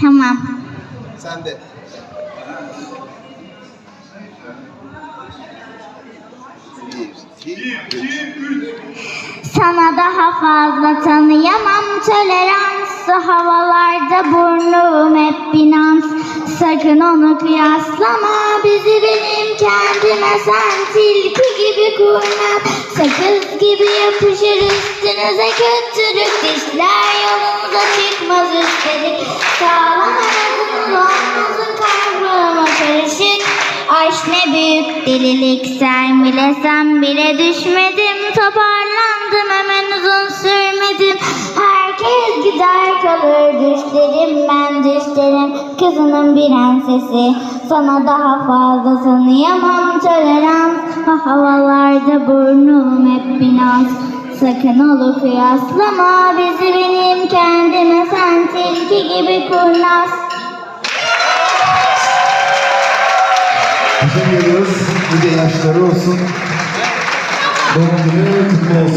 Tamam. Sen de. Bir, iki, üç. Sana daha fazla tanıyamam toleransı havalarda burnum hep binans Sakın onu kıyaslama sen tilki gibi kurnaz Sakız gibi yapışır üstünüze kötülük dişler yolumuza çıkmaz üstelik. Sağlam ayakımız olmazın kaybıma karışık Aşk ne büyük delilik. Sermilesem bile düşmedim Toparlandım kalır düşlerim ben düşlerim Kızının bir ensesi sana daha fazla tanıyamam tolerans Ha, Havalarda burnum hep binans Sakın olu kıyaslama bizi benim kendime sen tilki gibi kurnaz Teşekkür ediyoruz. Nice yaşları olsun. Doğum günü kutlu olsun.